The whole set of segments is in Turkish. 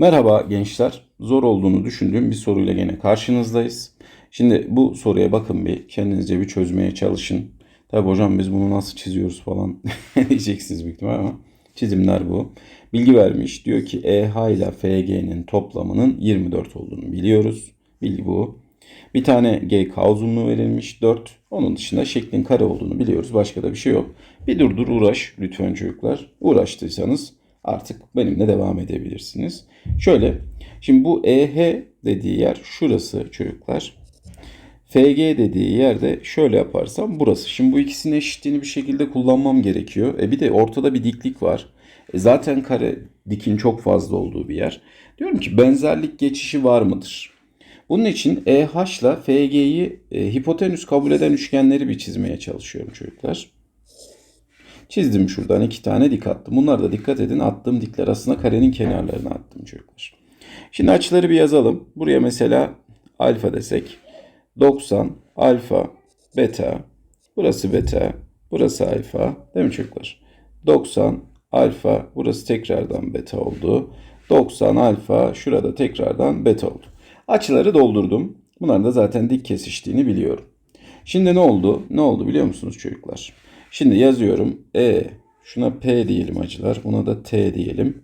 Merhaba gençler. Zor olduğunu düşündüğüm bir soruyla gene karşınızdayız. Şimdi bu soruya bakın bir kendinizce bir çözmeye çalışın. Tabi hocam biz bunu nasıl çiziyoruz falan diyeceksiniz büyük ihtimal ama çizimler bu. Bilgi vermiş. Diyor ki EH ile FG'nin toplamının 24 olduğunu biliyoruz. Bilgi bu. Bir tane GK uzunluğu verilmiş 4. Onun dışında şeklin kare olduğunu biliyoruz. Başka da bir şey yok. Bir dur dur uğraş lütfen çocuklar. Uğraştıysanız artık benimle devam edebilirsiniz. Şöyle şimdi bu EH dediği yer şurası çocuklar. FG dediği yerde şöyle yaparsam burası. Şimdi bu ikisinin eşitliğini bir şekilde kullanmam gerekiyor. E bir de ortada bir diklik var. E zaten kare dikin çok fazla olduğu bir yer. Diyorum ki benzerlik geçişi var mıdır? Bunun için EH ile FG'yi e, hipotenüs kabul eden üçgenleri bir çizmeye çalışıyorum çocuklar. Çizdim şuradan iki tane dik attım. Bunlar da dikkat edin attığım dikler aslında karenin kenarlarına attım çocuklar. Şimdi açıları bir yazalım. Buraya mesela alfa desek 90 alfa beta burası beta burası alfa değil mi çocuklar? 90 alfa burası tekrardan beta oldu. 90 alfa şurada tekrardan beta oldu. Açıları doldurdum. Bunların da zaten dik kesiştiğini biliyorum. Şimdi ne oldu? Ne oldu biliyor musunuz çocuklar? Şimdi yazıyorum. E şuna P diyelim acılar. Buna da T diyelim.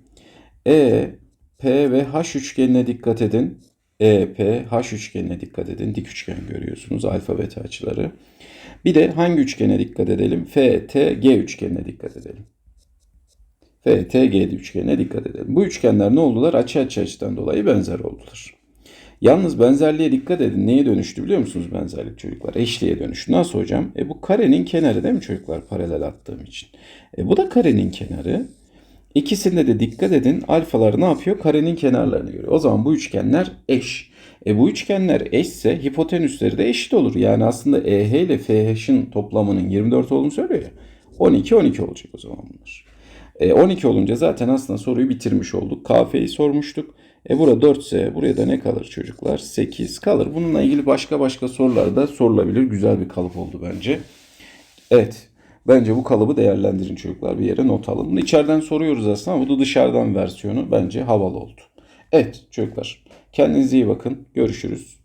E, P ve H üçgenine dikkat edin. E, P, H üçgenine dikkat edin. Dik üçgen görüyorsunuz. Alfa beta açıları. Bir de hangi üçgene dikkat edelim? F, T, G üçgenine dikkat edelim. F, T, G üçgenine dikkat edelim. Bu üçgenler ne oldular? Açı açı açıdan dolayı benzer oldular. Yalnız benzerliğe dikkat edin. Neye dönüştü biliyor musunuz benzerlik çocuklar? Eşliğe dönüştü. Nasıl hocam? E bu karenin kenarı değil mi çocuklar? Paralel attığım için. E bu da karenin kenarı. İkisinde de dikkat edin. Alfalar ne yapıyor? Karenin kenarlarını görüyor. O zaman bu üçgenler eş. E bu üçgenler eşse hipotenüsleri de eşit olur. Yani aslında EH ile FH'in toplamının 24 olduğunu söylüyor ya. 12 12 olacak o zaman bunlar. E 12 olunca zaten aslında soruyu bitirmiş olduk. KF'yi sormuştuk. E burada 4 ise buraya da ne kalır çocuklar? 8 kalır. Bununla ilgili başka başka sorular da sorulabilir. Güzel bir kalıp oldu bence. Evet. Bence bu kalıbı değerlendirin çocuklar. Bir yere not alın. Bunu içeriden soruyoruz aslında ama bu da dışarıdan versiyonu bence havalı oldu. Evet çocuklar. Kendinize iyi bakın. Görüşürüz.